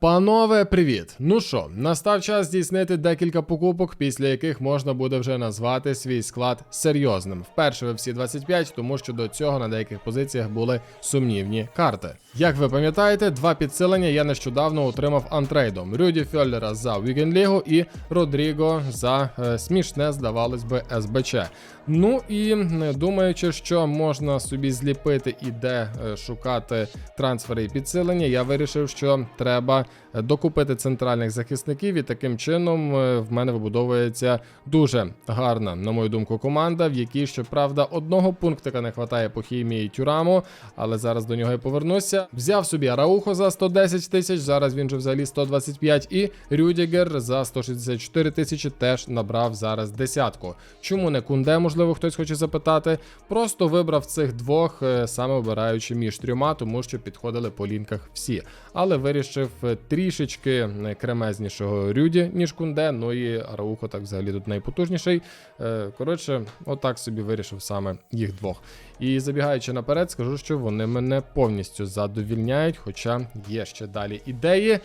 Панове, привіт! Ну що, настав час здійснити декілька покупок, після яких можна буде вже назвати свій склад серйозним. Вперше в всі 25, тому що до цього на деяких позиціях були сумнівні карти. Як ви пам'ятаєте, два підсилення я нещодавно отримав антрейдом: Рюді Фьоллера за Вікенд Лігу і Родріго за е, смішне, здавалось би, СБЧ. Ну і е, думаючи, що можна собі зліпити і де е, шукати трансфери і підсилення, я вирішив, що треба е, докупити центральних захисників, і таким чином в мене вибудовується дуже гарна, на мою думку, команда, в якій, щоправда, одного пунктика не вистачає по хімії і тюраму, але зараз до нього я повернуся. Взяв собі Араухо за 110 тисяч, зараз він же взагалі 125, і Рюдігер за 164 тисячі теж набрав зараз десятку. Чому не кунде, можливо, хтось хоче запитати. Просто вибрав цих двох, е, саме обираючи між трьома, тому що підходили по лінках всі. Але вирішив е, трішечки кремезнішого Рюді, ніж кунде. Ну і Араухо так взагалі тут найпотужніший. Е, Коротше, отак собі вирішив саме їх двох. І забігаючи наперед, скажу, що вони мене повністю задовільняють, хоча є ще далі ідеї.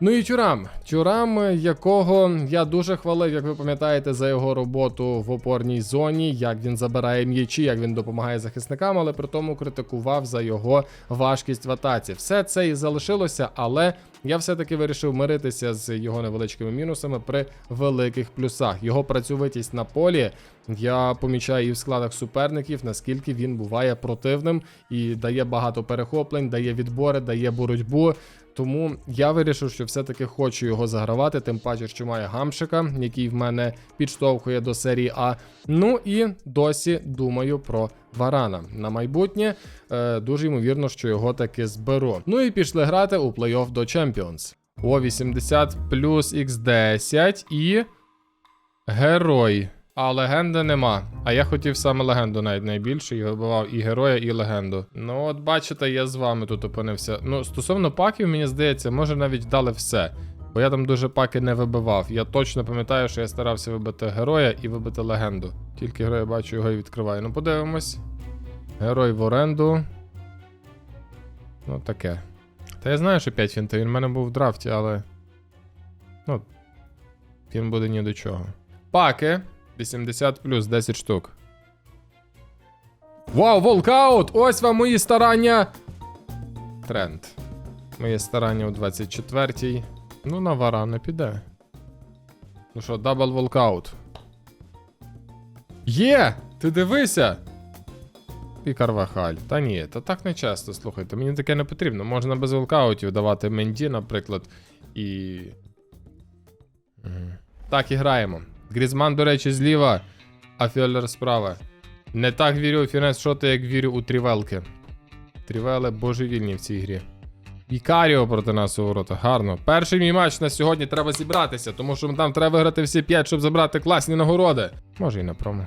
Ну і Тюрам. Тюрам, якого я дуже хвалив, як ви пам'ятаєте, за його роботу в опорній зоні, як він забирає м'ячі, як він допомагає захисникам, але при тому критикував за його важкість в атаці. Все це і залишилося, але я все-таки вирішив миритися з його невеличкими мінусами при великих плюсах. Його працьовитість на полі я помічаю і в складах суперників, наскільки він буває противним і дає багато перехоплень, дає відбори, дає боротьбу. Тому я вирішив, що все-таки хочу його загравати, тим паче, що має гамшика, який в мене підштовхує до серії А. Ну і досі думаю про Варана на майбутнє. Е, дуже ймовірно, що його таки зберу. Ну і пішли грати у плей-офф до Champions. О, 80 плюс X10 і. Герой. А легенди нема. А я хотів саме легенду навіть найбільше і вибивав і героя, і легенду. Ну, от бачите, я з вами тут опинився. Ну, стосовно паків, мені здається, може навіть дали все. Бо я там дуже паки не вибивав. Я точно пам'ятаю, що я старався вибити героя і вибити легенду. Тільки героя бачу, його і відкриваю. Ну, подивимось. Герой в оренду. Ну, таке. Та я знаю, що 5 фінтів. Він в мене був в драфті, але. Ну. Він буде ні до чого. Паки. 80 плюс 10 штук. Вау, волкаут! Ось вам мої старання. Тренд. Моє старання у 24-й. Ну, на вара не піде. Ну що, дабл волкаут. Є! Ти дивися! І Карвахаль. Та ні, та так не часто, слухайте, мені таке не потрібно. Можна без волкаутів давати Менді, наприклад, і. Так, і граємо. Грізман, до речі, зліва, а Фьоллер справа. Не так вірю у фінес шоти, як вірю у трівелки. Трівели божевільні в цій грі. Ікаріо проти нас у ворота. Гарно. Перший мій матч на сьогодні треба зібратися, тому що там треба виграти всі 5, щоб забрати класні нагороди. Може і на промо.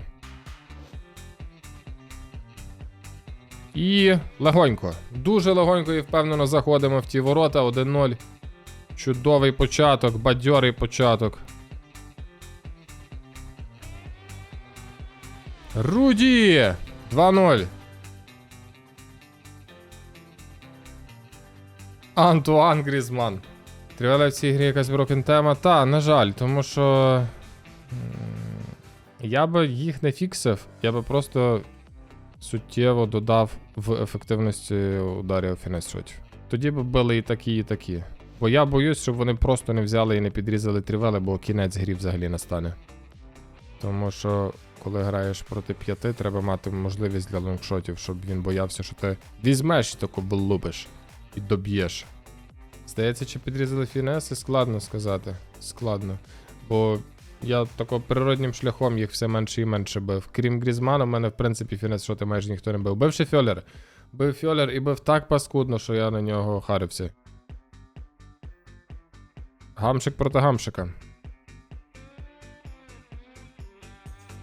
І легонько. Дуже легонько і впевнено заходимо в ті ворота 1-0. Чудовий початок, бадьорий початок. Руді! 2-0. Антуан Грізман. Тривала в цій грі якась брокен тема. Та, на жаль, тому що. Я би їх не фіксив, я би просто суттєво додав в ефективності ударів фінес-шотів. Тоді б били і такі, і такі. Бо я боюсь, щоб вони просто не взяли і не підрізали трівели, бо кінець грі взагалі настане. Тому що, коли граєш проти п'яти, треба мати можливість для лонгшотів, щоб він боявся, що ти візьмеш таку лупиш і доб'єш. Здається, чи підрізали фінеси, складно сказати. Складно. Бо я тако природнім шляхом їх все менше і менше бив. Крім Грізмана, в мене, в принципі, фінес шоти майже ніхто не бив. Бивши Фьолер. Бив Фьолер і бив так паскудно, що я на нього харився. Гамшик проти гамшика.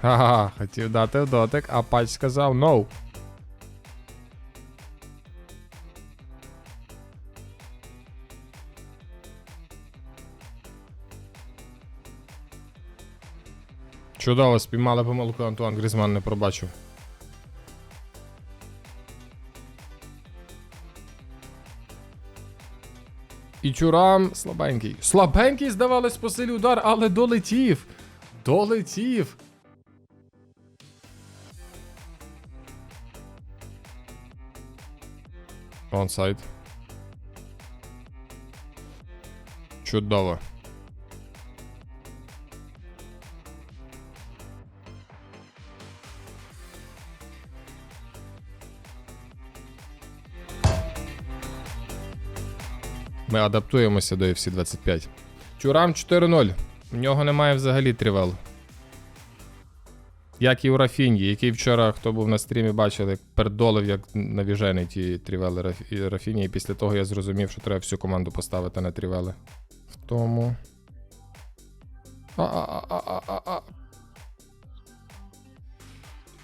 Ха-ха, хотів дати дотик, а пач сказав no. Чудово, спіймали помилку Антуан Грізман не пробачив. І Тюрам слабенький. Слабенький, здавалось, по силі удар, але долетів. Долетів. Онсайд. Чудово. Ми адаптуємося до FC 25. Тюрам 4-0. В нього немає взагалі трівел. Як і у Рафіньї, який вчора, хто був на стрімі, бачили, пердолив як навіжений ті трівели Раф- Рафіні, і після того я зрозумів, що треба всю команду поставити на трівели. В тому. А-а-а-а-а-а.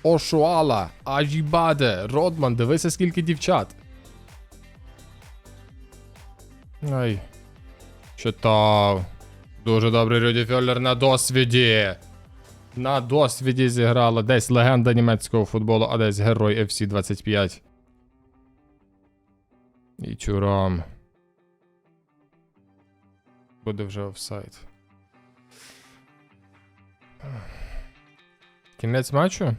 Ошуала, Ажібаде, Родман, дивися, скільки дівчат. Ай. Читав. Дуже добрий Рюді Фьоллер на досвіді. На досвіді зіграла десь легенда німецького футболу, а десь герой FC 25. І тюрам. Буде вже офсайд. Кінець матчу?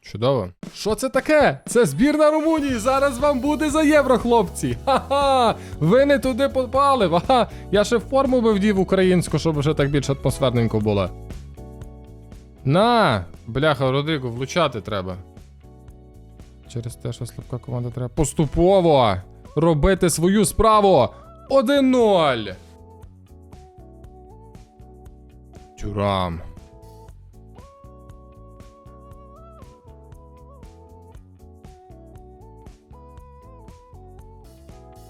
Чудово. Що це таке? Це збірна Румунії. Зараз вам буде за євро, хлопці. Ха-ха! Ви не туди попали. Ага. Я ще форму би вдів українську, щоб вже так більш атмосферненько було. На! Бляха, Родриго, влучати треба. Через те, що слабка команда треба поступово робити свою справу. 1-0. Тюрам.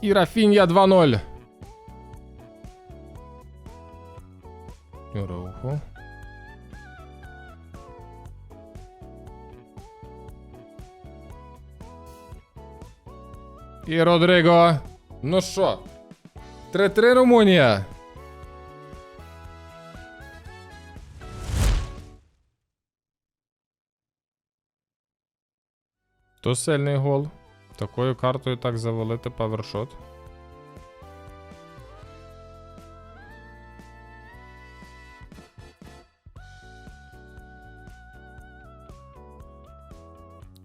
І Рафінья 2-0. І Родриго. Ну що? 3-3 Румунія. То сильний гол. Такою картою так завалити павершот.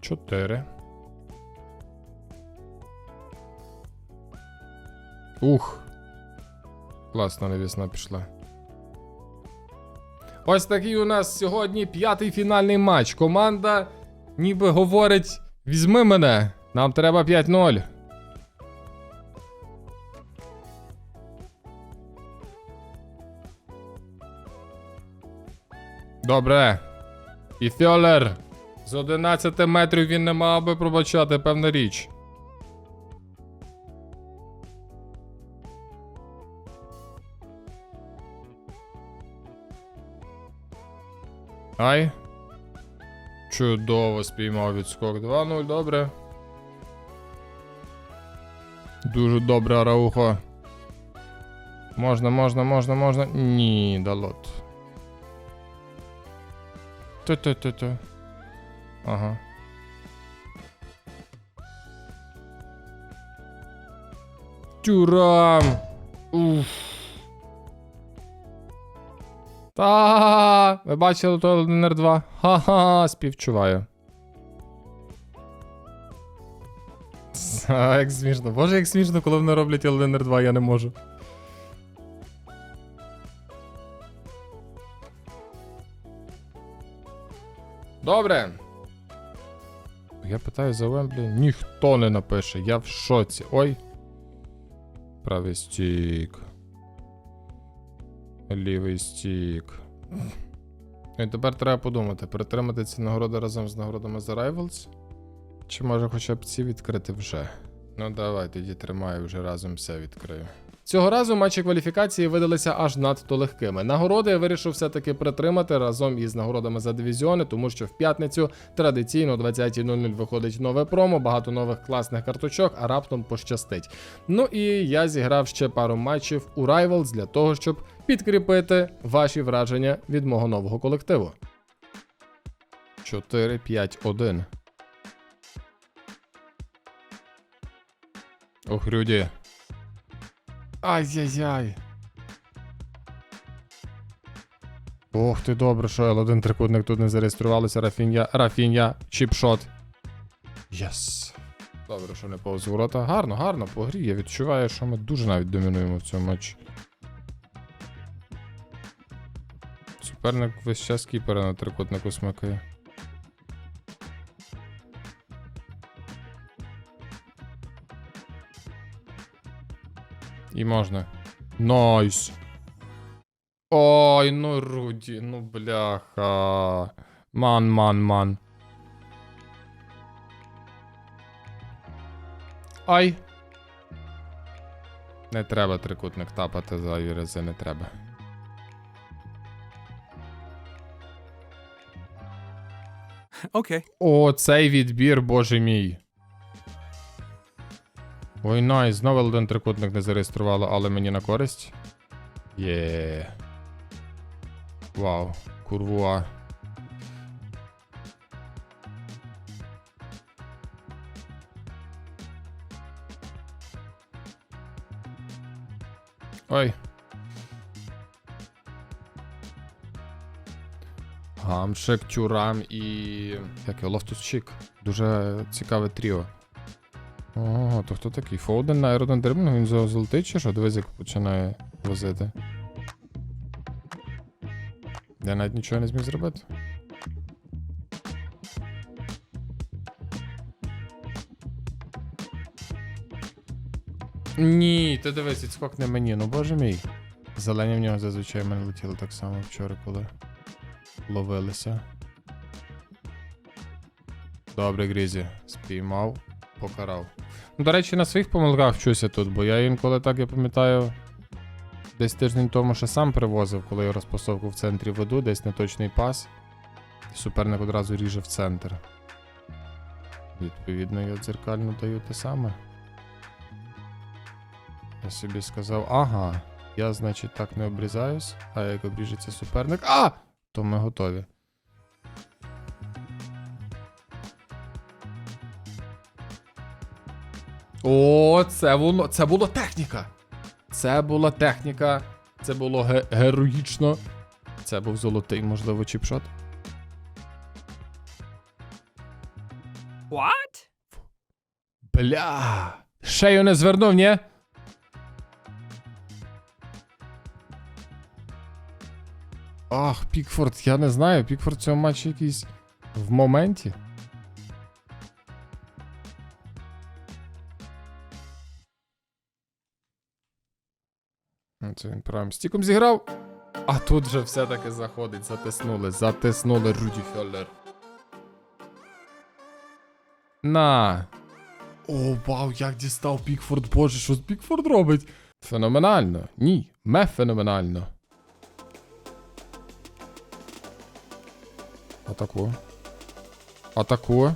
Чотири. Ух. Класна навісна пішла. Ось такий у нас сьогодні п'ятий фінальний матч. Команда ніби говорить: візьми мене, нам треба 5-0. Добре. І Фьолер. З 11 метрів він не мав би пробачати, певна річ. Ай. Чудово спіймав відскок. 2-0, добре. Дуже добре, Араухо. Можна, можна, можна, можна. Ні, далот. Ту-ту-ту-ту. Ага. Тюрам. Уф. Та, ви бачили той ЛНР 2? Ха-ха, співчуваю. Як смішно. Боже, як смішно, коли вони роблять ЛНР 2, я не можу. Добре. Я питаю за Вемблі, ніхто не напише, я в шоці. Ой. Правий стік. Лівий стік. І тепер треба подумати, перетримати ці нагороди разом з нагородами за Rivals? Чи може хоча б ці відкрити вже? Ну давай, тоді тримаю вже разом все відкрию. Цього разу матчі кваліфікації видалися аж надто легкими. Нагороди я вирішив все-таки притримати разом із нагородами за дивізіони, тому що в п'ятницю традиційно о 20.00 виходить нове промо, багато нових класних карточок, а раптом пощастить. Ну і я зіграв ще пару матчів у Rivals для того, щоб підкріпити ваші враження від мого нового колективу. 4-5-1. Ох, Рюді. Ай-яй-яй. Ох ти добре, що L1 трикутник тут не зареєструвалося. Рафінья, Рафінья, чіпшот. Єс. Добре, що не повз ворота. Гарно, гарно по грі. Я відчуваю, що ми дуже навіть домінуємо в цьому матчі. Суперник весь час кіпера на трикутнику смакає. І можна. Найс. Ой, ну Руді, ну бляха. Ман, ман, ман. Ай. Не треба трикутник тапати за рази, не треба. Okay. О, цей відбір, боже мій. Ой, найс, знову один трикутник не зареєструвало, але мені на користь. Є. Вау, курвуа. Ой. Гамшек, Тюрам і. Як його? Лофтус Чік. Дуже цікаве тріо. Ого, то хто такий? Фоуден на аероден дриблінг, він зо- золотий чи що? Дивись, як починає возити. Я навіть нічого не зміг зробити. Ні, ти дивись, відскок не мені, ну боже мій. Зелені в нього зазвичай в мене летіли так само вчора, коли ловилися. Добре, Грізі. Спіймав, покарав. Ну, до речі, на своїх помилках вчуся тут, бо я інколи так, я пам'ятаю, десь тиждень тому ще сам привозив, коли я розпасовку в центрі веду, десь неточний пас. І суперник одразу ріже в центр. Відповідно, я дзеркально даю те саме. Я собі сказав, ага, я, значить, так не обрізаюсь, а як обріжеться суперник. А! То ми готові. О, це воно. Це була техніка. Це була техніка. Це було ге- героїчно. Це був золотий, можливо, чіпшот. What? Бля. Шею не звернув, ні? Ах, Пікфорд, я не знаю. Пікфорд в цьому матчі якийсь в моменті. Це він правим стіком зіграв. А тут же все-таки заходить. Затиснули, затиснули Руді Фьоллер. На. О, вау, як дістав Пікфорд, боже, що з Пікфорд робить? Феноменально. Ні, ме феноменально. Атаку. Атаку.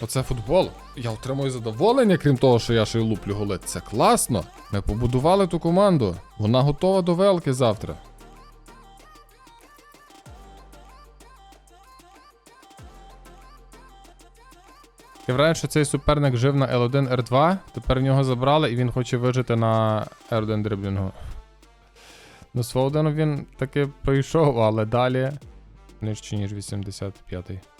Оце футбол. Я отримую задоволення, крім того, що я ще й луплю голи. Це класно. Ми побудували ту команду. Вона готова до велки завтра. Я вважаю, що цей суперник жив на L1 R2, тепер в нього забрали і він хоче вижити на R1 дриблінгу. Ну, Фоуденом він таки пройшов, але далі нижче, ніж 85-й.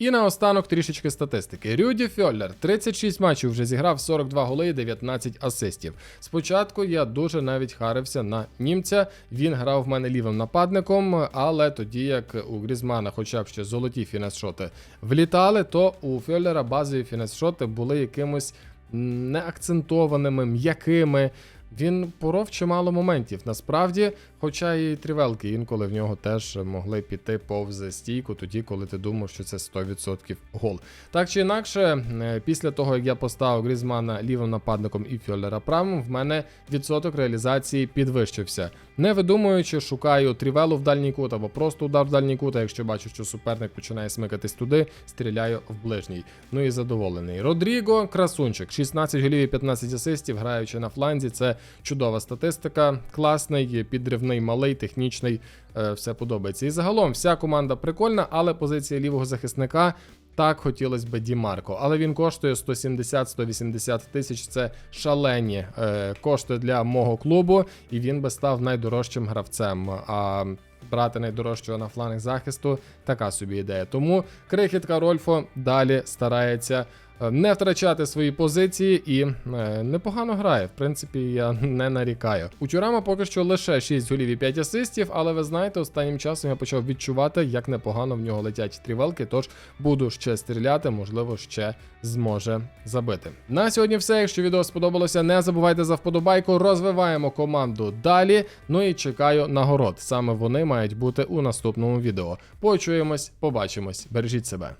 І наостанок трішечки статистики. Рюді Фьоллер 36 матчів вже зіграв 42 голи і 19 асистів. Спочатку я дуже навіть харився на німця. Він грав в мене лівим нападником, але тоді як у Грізмана, хоча б ще золоті фінес-шоти влітали, то у Фьоллера базові фінес-шоти були якимось неакцентованими, м'якими. Він поров чимало моментів. Насправді, хоча і трівелки інколи в нього теж могли піти повз стійку, тоді, коли ти думав, що це 100% гол. Так чи інакше, е, після того як я поставив Грізмана лівим нападником і Фьоллера правим, в мене відсоток реалізації підвищився. Не видумуючи, шукаю трівелу в дальній кут або просто удар в дальній кут. А якщо бачу, що суперник починає смикатись туди, стріляю в ближній. Ну і задоволений. Родріго, красунчик, 16 голів і 15 асистів, граючи на фланзі. Це чудова статистика. Класний, підривний, малий, технічний. е, Все подобається. І загалом вся команда прикольна, але позиція лівого захисника. так хотілося б Ді Марко, але він коштує 170-180 тисяч. Це шалені е, кошти для мого клубу, і він би став найдорожчим гравцем. А брати найдорожчого на фланг захисту така собі ідея. Тому крихітка Рольфо далі старається. Е, Не втрачати свої позиції і е, непогано грає. В принципі, я не нарікаю. У Тюрама поки що лише 6 голів і 5 асистів, але ви знаєте, останнім часом я почав відчувати, як непогано в нього летять стрівелки, тож буду ще стріляти, можливо, ще зможе забити. На сьогодні все. Якщо відео сподобалося, не забувайте за вподобайку. Розвиваємо команду далі. Ну і чекаю нагород. Саме вони мають бути у наступному відео. Почуємось, побачимось. Бережіть себе.